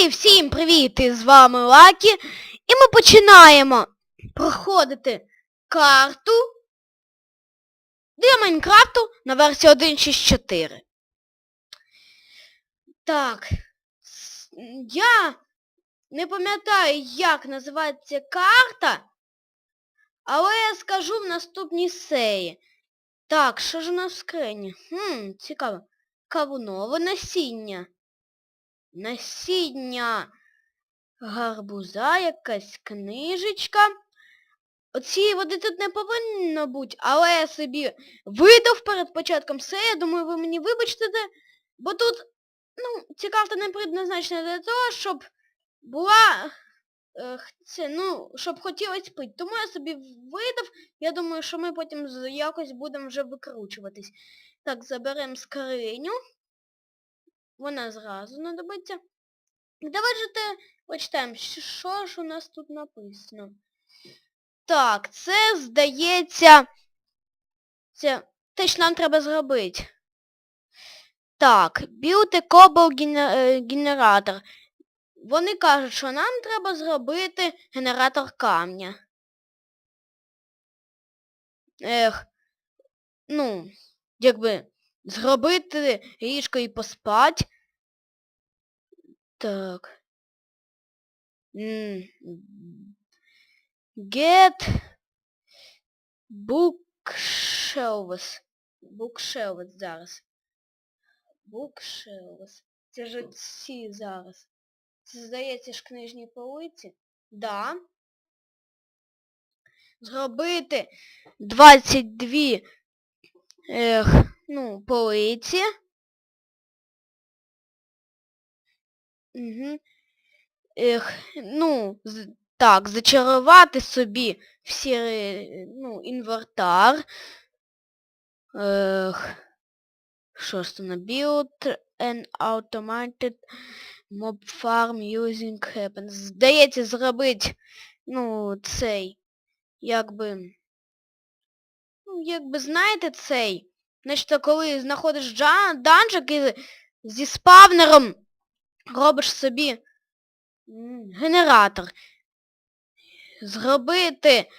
І всім привіт! І з вами Лакі. І ми починаємо проходити карту для Майнкрафту на версії 1.6.4. Так. Я не пам'ятаю, як називається карта, але я скажу в наступній серії. Так, що ж у нас в скрині? Хм, цікаво. Кавунове насіння. Насіння гарбуза, якась книжечка. Оцієї води тут не повинно бути, але я собі видав перед початком серії, думаю, ви мені вибачте, бо тут, ну, ця карта не предназначена для того, щоб була, е, це, ну, щоб хотілося пити. Тому я собі видав, я думаю, що ми потім якось будемо вже викручуватись. Так, заберемо скриню. Вона зразу знадобиться. Давайте почитаємо, що ж у нас тут написано. Так, це, здається, це те, що нам треба зробити. Так, a cobble е, генератор. Вони кажуть, що нам треба зробити генератор камня. Ех, ну, якби зробити ліжко і поспать. Так. Get bookshelves. Bookshelves зараз. Bookshelves. Це ж ці зараз. Це здається ж книжні полиці. Да. Зробити 22 ех, ну, полиці. Угу. Ех, ну, з- так, зачарувати собі всі, е, ну, інвентар. Ех, що ж на build an automated mob farm using happens. Здається, зробити, ну, цей, якби, ну, якби, знаєте, цей, значить, коли знаходиш данжик і зі спавнером робиш собі генератор. Зробити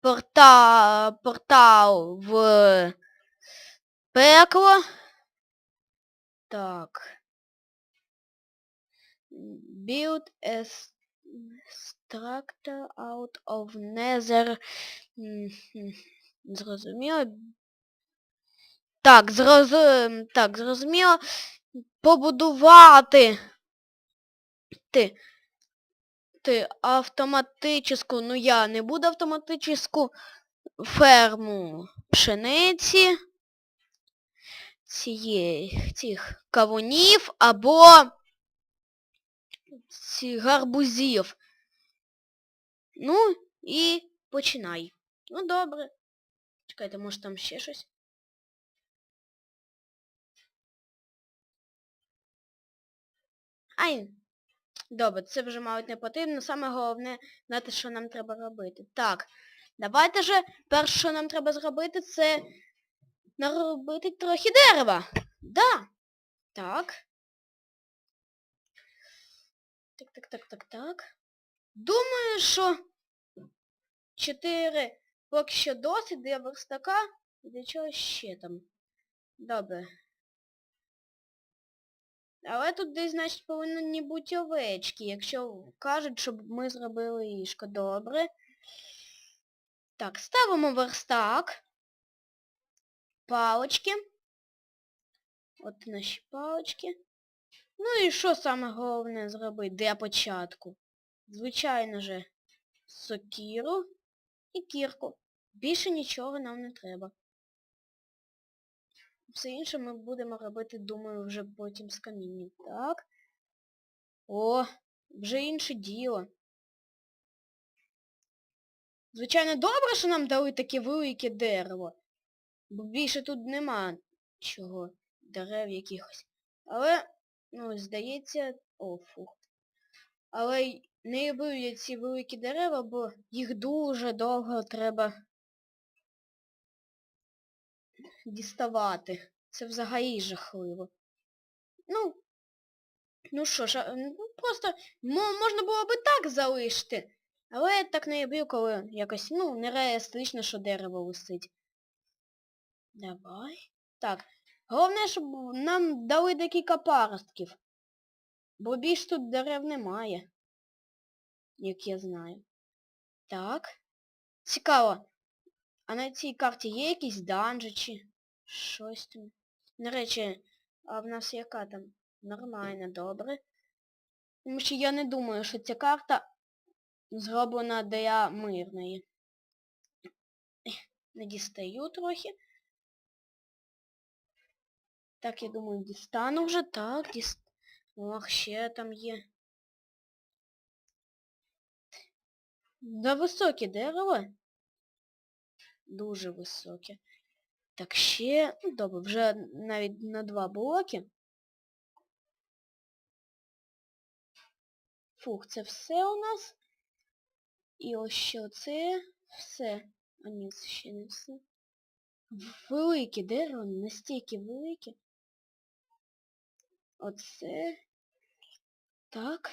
порта... портал в пекло. Так. Build a structure out of nether. Зрозуміло. Так, зроз... так, зрозуміло. Побудувати ти, ти автоматичну, ну я не буду автоматичну ферму пшениці, цієї, цих кавунів або цих гарбузів. Ну і починай. Ну добре. Чекайте, може там ще щось? Ай, добре, це вже мабуть не потрібно. Саме головне знати, що нам треба робити. Так, давайте же перше, що нам треба зробити, це наробити трохи дерева. Да. Так. Так, так, так, так, так. Думаю, що 4 поки що досить для верстака і для чого ще там. Добре. Але тут десь, значить, повинні бути овечки, якщо кажуть, щоб ми зробили ліжко. Добре. Так, ставимо верстак. Палочки. От наші палочки. Ну і що саме головне зробити для початку? Звичайно же, сокіру і кірку. Більше нічого нам не треба. Все інше ми будемо робити, думаю, вже потім з камінням. Так. О, вже інше діло. Звичайно, добре, що нам дали таке велике дерево. Бо більше тут нема чого. Дерев якихось. Але, ну, здається... О, фух. Але не люблю я ці великі дерева, бо їх дуже довго треба діставати. Це взагалі жахливо. Ну, ну що ж, ну, просто мо- можна було би так залишити. Але я так не люблю, коли якось, ну, нереалістично, що дерево висить. Давай. Так. Головне, щоб нам дали декілька паростків. Бо більш тут дерев немає. Як я знаю. Так. Цікаво. А на цій карті є якісь данжі чи щось там? До речі, а в нас яка там? Нормально, добре. Тому що я не думаю, що ця карта зроблена для мирної. Не дістаю трохи. Так, я думаю, дістану вже. Так, діст... Ох, ще там є. Да високе дерево. Дуже високе. Так, ще... Ну, добре, вже навіть на два блоки. Фух, це все у нас. І ось ще це все. А ні, це ще не все. Велике дерево, настільки велике. Оце. Так.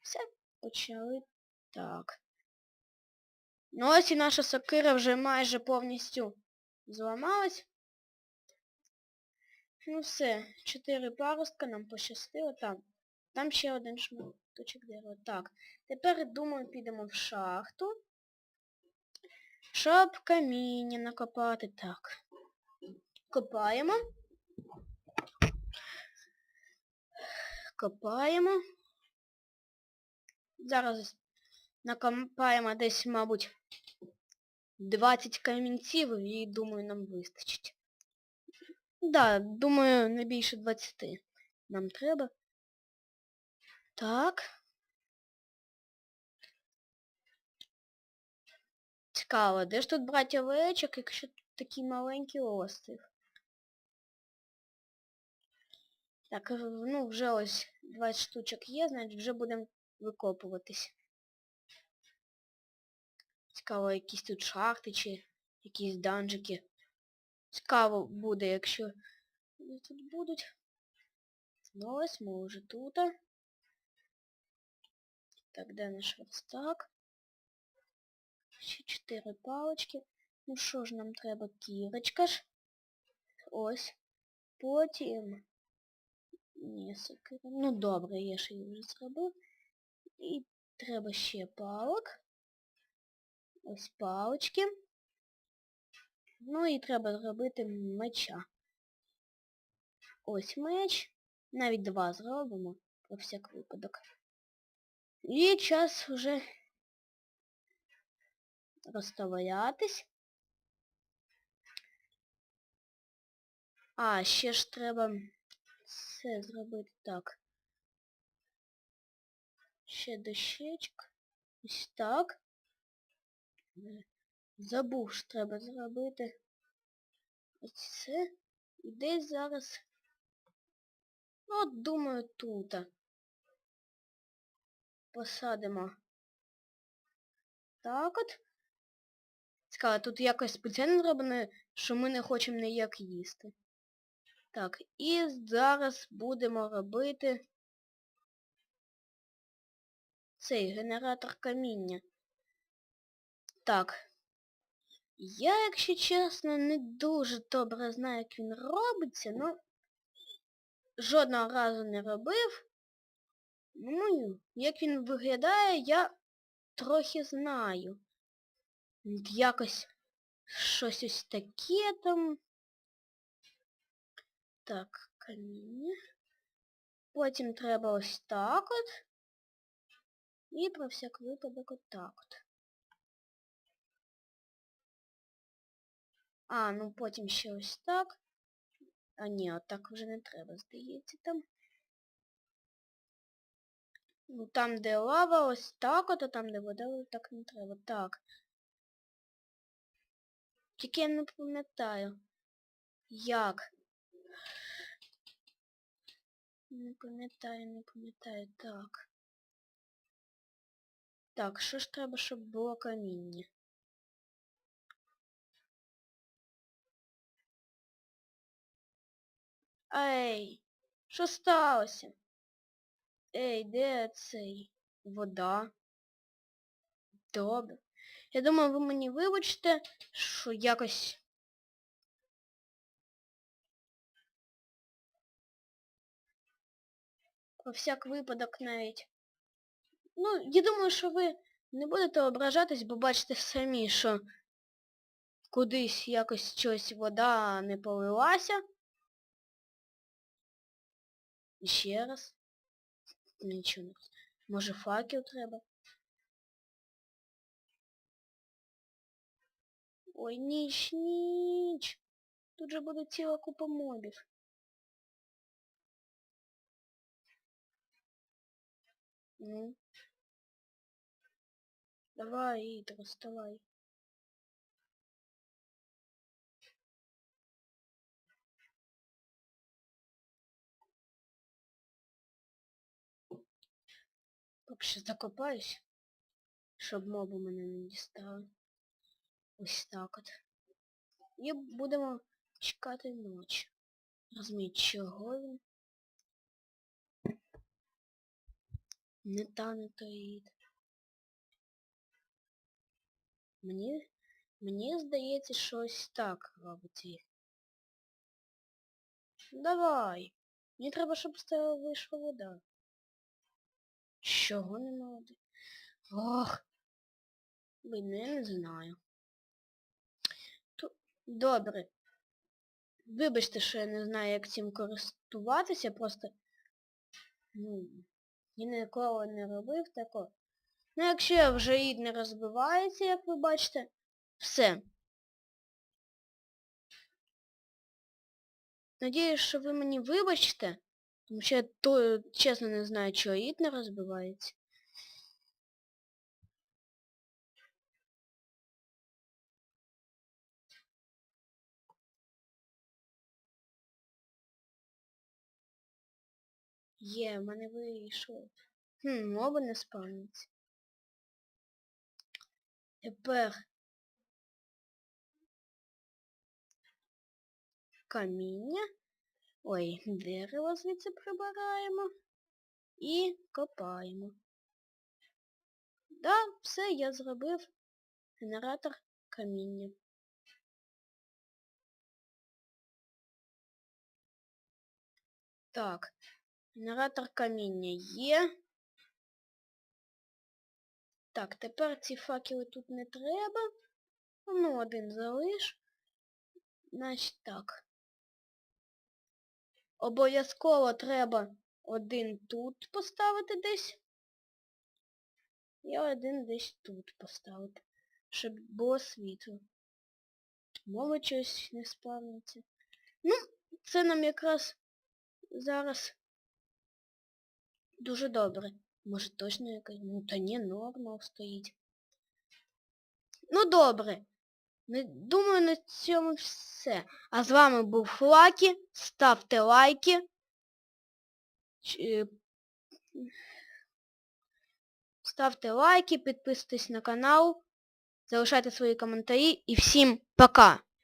Все, почали. Так. Ну ось і наша сокира вже майже повністю зламалась. Ну все, чотири паростка нам пощастило там. Там ще один шматочок дерева. Так, тепер, думаю, підемо в шахту. Щоб каміння накопати. Так. Копаємо. Копаємо. Зараз накопаємо десь, мабуть, 20 камінців і думаю, нам вистачить. Да, думаю, не більше 20 нам треба. Так. Цікаво, де ж тут брати овечок, якщо такий маленький острів? Так, ну вже ось 20 штучок є, значить вже будемо викопуватись. Цікаво, якісь тут шахти чи якісь данжики. Цікаво буде, якщо вони тут будуть. Ну ось ми вже тут. Так, де наш верстак? Ще чотири палочки. Ну що ж, нам треба кірочка ж. Ось. Потім... Ні, сокира. Ну добре, я ж її вже зробив. І треба ще палок. Ось палочки. Ну і треба зробити меча. Ось меч. Навіть два зробимо, про всяк випадок. І час вже розставлятись. А, ще ж треба все зробити так. Ще дощечок. Ось так. Забув, що треба зробити. Ось це. І десь зараз. Ну, от думаю, тут. Посадимо. Так от. Цікаво, тут якось спеціально зроблено, що ми не хочемо ніяк їсти. Так, і зараз будемо робити цей генератор каміння. Так. Я, якщо чесно, не дуже добре знаю, як він робиться, ну жодного разу не робив. Ну, як він виглядає, я трохи знаю. Якось щось ось таке там. Так, каміння. Потім треба ось так от. І про всяк випадок от так от. А, ну потім ще ось так. А ні, отак вже не треба, здається, там. Ну там, де лава, ось так от, а там, де вода, ось так не треба. Так. Тільки я не пам'ятаю. Як? Не пам'ятаю, не пам'ятаю. Так. Так, що ж треба, щоб було каміння? Ей, що сталося? Ей, де цей? Вода? Добре. Я думаю, ви мені вибачте, що якось... Про всяк випадок навіть. Ну, я думаю, що ви не будете ображатись, бо бачите самі, що кудись якось щось вода не полилася. І Ще раз. Нічого не. Може факел треба? Ой, ніч, ніч. Тут же буде ціла купа мобів. Ну. Давай, Итра, вставай. Поки закопаюсь, щоб моби мене не дістали. Ось так от. І будемо чекати ночі. Розумієте, чого він? Не та не тоїд. Мені, мені здається, що ось так робить їх. Давай. Мені треба, щоб з тебе вийшла вода. Чого не молодий? Ох. Блін, я не знаю. Добре. Вибачте, що я не знаю, як цим користуватися, просто... Ну, я ніколи не робив такого. Ну, якщо вже ід не розбивається, як ви бачите, все. Надіюсь, що ви мені вибачите, я то, чесно не знаю, чого ід не розбивається. Є, в мене вийшло. Хм, мови не спавняться. Тепер каміння. Ой, дерево звідси прибираємо і копаємо. Да, все, я зробив генератор каміння. Так, генератор каміння є. Так, тепер ці факели тут не треба. Ну, один залиш. Значить так. Обов'язково треба один тут поставити десь. І один десь тут поставити. Щоб було світло. Мови щось не спавниться. Ну, це нам якраз зараз дуже добре. Може точно якась... Ну та ні, норма стоїть. Ну добре. Думаю, на цьому все. А з вами був Флакі. Ставте лайки. Е, Ставте лайки, підписуйтесь на канал, залишайте свої коментарі і всім пока!